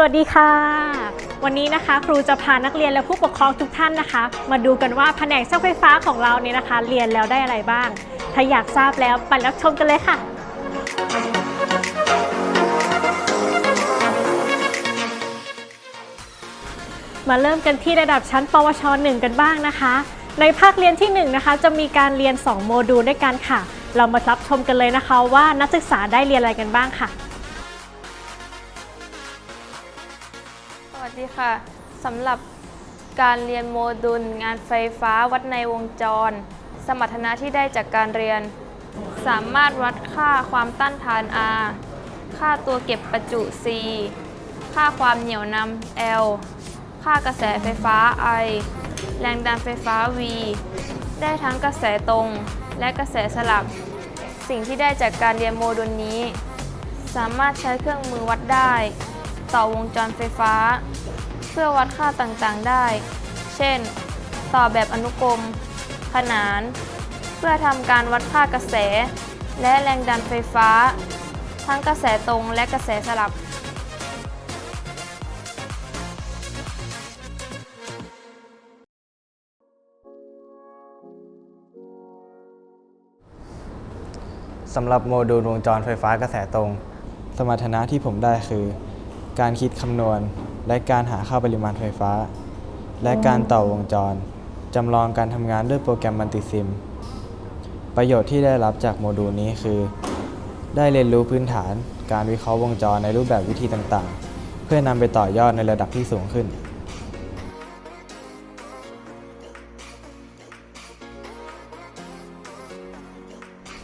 สวัสดีค่ะ วันนี้นะคะ ครูจะพานักเรียนและผู้ปกครองทุกท่านนะคะ มาดูกันว่าแผนกช่างไฟฟ้าของเราเนี่ยนะคะ เรียนแล้วได้อะไรบ้าง ถ้าอยากทราบแล้วไปรับชมกันเลยค่ะ มาเริ่มกันที่ระดับชั้น ปวช 1 กันบ้างนะคะ ในภาคเรียนที่ 1 นะคะ จะมีการเรียน 2 โมดูลด้วยกันค่ะ เรามารับชมกันเลยนะคะว่านักศึกษาได้เรียนอะไรกันบ้างค่ะ วัสดีค่ะสำหรับการเรียนโมดูลงานไฟฟ้าวัดในวงจร สมรรถนะที่ได้จากการเรียน สามารถวัดค่าความต้านทาน R ค่าตัวเก็บประจุ C ค่าความเหนี่ยวนำ L ค่ากระแสไฟฟ้า I แรงดันไฟฟ้า V ได้ทั้งกระแสตรงและกระแสสลับ สิ่งที่ได้จากการเรียนโมดูลนี้ สามารถใช้เครื่องมือวัดได้ ต่อวงจรไฟฟ้า เพื่อวัดค่าต่างๆได้ เช่น ต่อแบบอนุกรม ขนาน เพื่อทำการวัดค่ากระแส และแรงดันไฟฟ้า ทั้งกระแสตรงและกระแสสลับสำหรับโมดูลวงจรไฟฟ้ากระแสตรง สมรรถนะที่ผมได้คือ การคิดคำนวณ และการหาค่าปริมาณไฟฟ้า และการต่อวงจร จำลองการทำงานด้วยโปรแกรมมัลติซิม ประโยชน์ที่ได้รับจากโมดูลนี้คือ ได้เรียนรู้พื้นฐาน การวิเคราะห์วงจรในรูปแบบวิธีต่างๆ เพื่อนำไปต่อยอดในระดับที่สูงขึ้น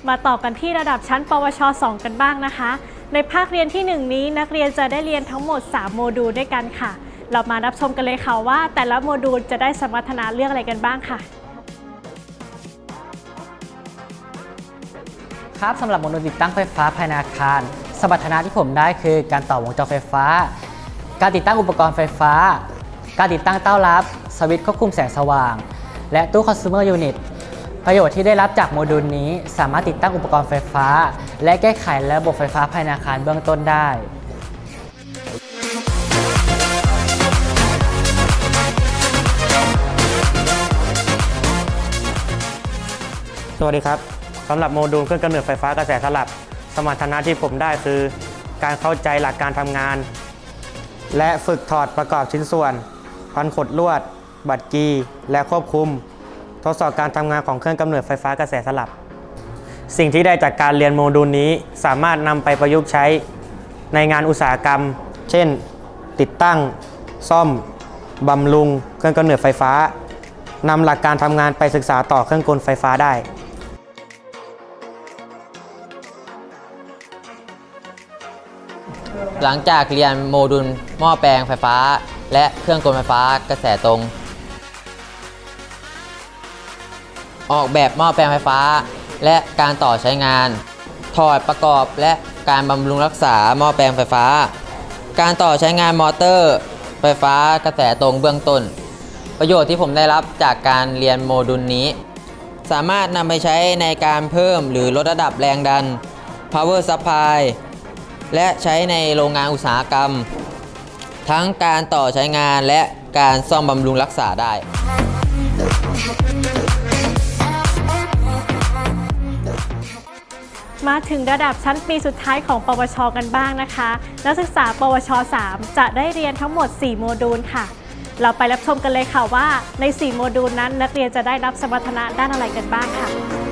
มาต่อกันที่ระดับชั้น ปวช 2 กันบ้างนะคะ ในภาคเรียนที่ 1 นี้นักเรียนจะได้เรียนทั้งหมด 3 โมดูลด้วยกันค่ะ เรามารับชมกันเลยค่ะว่า แต่ละโมดูลจะได้สมรรถนะเรื่องอะไรกันบ้างค่ะ ครับสำหรับโมดูลติดตั้งไฟฟ้าภายในอาคาร สมรรถนะที่ผมได้คือ การต่อวงจรไฟฟ้า การติดตั้งอุปกรณ์ไฟฟ้า การติดตั้งเต้ารับ สวิตช์ควบคุมแสงสว่าง และตู้ consumer unit ประโยชน์ที่ได้รับจากโมดูลนี้ สามารถติดตั้งอุปกรณ์ไฟฟ้า และแก้ไขระบบไฟฟ้าภายในอาคารเบื้องต้นได้สวัสดีครับสำหรับโมดูลเครื่องกำเนิดไฟฟ้ากระแสสลับ สมรรถนะที่ผมได้คือ การเข้าใจหลักการทำงาน และฝึกถอดประกอบชิ้นส่วน พันขดลวด บัตรกี และควบคุม ทดสอบการทำงานของเครื่องกำเนิดไฟฟ้ากระแสสลับ สิ่งที่ได้จากการเรียนโมดูลนี้สามารถนำไปประยุกต์ใช้ในงานอุตสาหกรรม เช่น ติดตั้ง ซ่อมบำรุง เครื่องกำเนิดไฟฟ้านำหลักการทำงานไปศึกษาต่อเครื่องกลไฟฟ้าได้หลังจากเรียนโมดูลหม้อแปลงไฟฟ้า และเครื่องกลไฟฟ้ากระแสตรง ออกแบบหม้อแปลงไฟฟ้า และการต่อใช้งาน ถอดประกอบและการบำรุงรักษาหม้อแปลงไฟฟ้า การต่อใช้งานมอเตอร์ ไฟฟ้ากระแสตรงเบื้องต้น ประโยชน์ที่ผมได้รับจากการเรียนโมดูลนี้ สามารถนำไปใช้ในการเพิ่มหรือลดระดับแรงดัน power supply และใช้ในโรงงานอุตสาหกรรม ทั้งการต่อใช้งานและการซ่อมบำรุงรักษาได้ มาถึงระดับชั้นปีสุดท้ายของ ปวช กันบ้างนะคะ นักศึกษา ปวช 3 จะได้เรียนทั้งหมด 4 โมดูลค่ะ เราไปรับชมกันเลยค่ะว่าใน 4 โมดูลนั้น นักเรียนจะได้รับสมรรถนะด้านอะไรกันบ้างค่ะ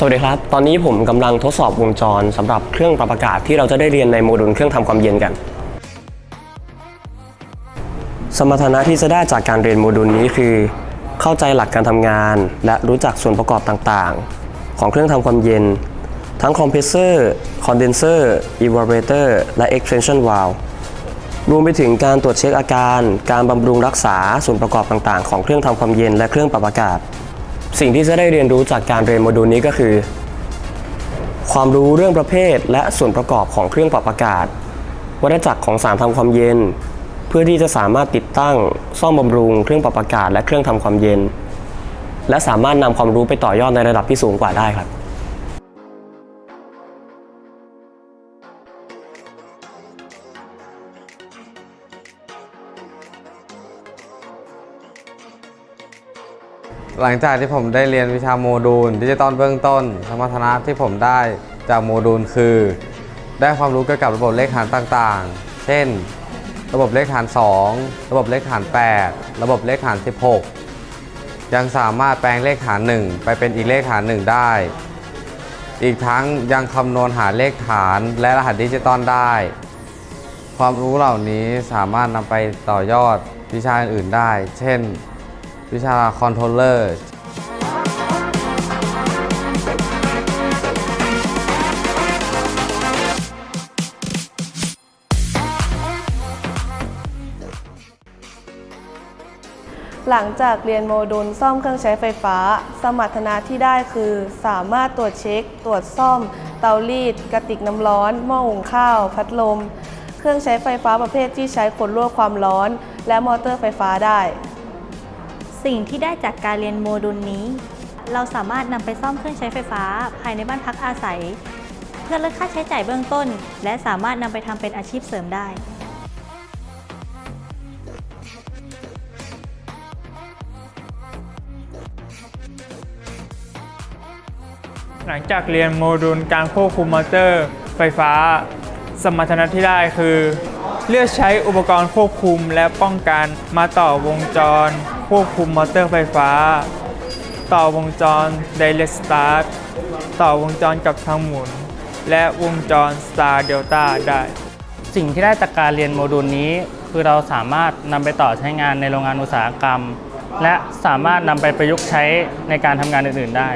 สวัสดีครับ ตอนนี้ผมกำลังทดสอบวงจรสำหรับเครื่องปรับอากาศที่เราจะได้เรียนในโมดูลเครื่องทำความเย็นกัน สมรรถนะที่จะได้จากการเรียนโมดูลนี้คือ เข้าใจหลักการทำงาน และรู้จักส่วนประกอบต่างๆ ของเครื่องทำความเย็น ทั้งคอมเพรสเซอร์คอนเดนเซอร์อีวา r เ t เตอร์และ expansion valve รวมไปถึงการตรวจเช็คอาการ การบำรุงรักษาส่วนประกอบต่างๆ ของเครื่องทำความเย็นและเครื่องปรับอากาศ สิ่งที่จะได้เรียนรู้จากการเรียนโมดูลนี้ก็คือ ความรู้เรื่องประเภท และส่วนประกอบของเครื่องปรับอากาศ วัฏจักรของสารทำความเย็น เพื่อที่จะสามารถติดตั้ง ซ่อมบำรุง เครื่องปรับอากาศและเครื่องทำความเย็น และสามารถนำความรู้ไปต่อยอดในระดับที่สูงกว่าได้ครับ หลังจากที่ผมได้เรียนวิชาโมดูลดิจิตอลเบื้องต้นสมรรถนะที่ผมได้จากโมดูลคือ ได้ความรู้เกี่ยวกับระบบเลขฐานต่างๆ เช่น ระบบเลขฐาน 2 ระบบเลขฐาน 8 ระบบเลขฐาน 16 ยังสามารถแปลงเลขฐาน 1 ไปเป็นอีกเลขฐานหนึ่งได้ อีกทั้งยังคำนวณหาเลขฐานและรหัสดิจิตอลได้ ความรู้เหล่านี้สามารถนำไปต่อยอดวิชาอื่นๆได้ เช่น วิชาคอนโทรลเลอร์หลังจากเรียนโมดูลซ่อมเครื่องใช้ไฟฟ้า สมรรถนะที่ได้คือ สามารถตรวจเช็ค ตรวจซ่อม เตารีด กระติกน้ำร้อน หม้อหุงข้าว พัดลม เครื่องใช้ไฟฟ้าประเภทที่ใช้ขนลวดความร้อน และมอเตอร์ไฟฟ้าได้ สิ่งที่ได้จากการเรียนโมดูลนี้ เราสามารถนำไปซ่อมเครื่องใช้ไฟฟ้า ภายในบ้านพักอาศัย เพื่อลดค่าใช้จ่ายเบื้องต้น และสามารถนำไปทำเป็นอาชีพเสริมได้หลังจากเรียนโมดูลการควบคุมมอเตอร์ไฟฟ้า สมรรถนะที่ได้คือ เลือกใช้อุปกรณ์ควบคุมและป้องกันมาต่อวงจร ควบคุมมอเตอร์ไฟฟ้า ต่อวงจร Direct Start ต่อวงจรกับทางหมุน และวงจร Star Delta ได้ สิ่งที่ได้จากการเรียนโมดูลนี้ คือเราสามารถนำไปต่อใช้งานในโรงงานอุตสาหกรรม และสามารถนำไปประยุกต์ใช้ในการทำงานอื่น ๆ ได้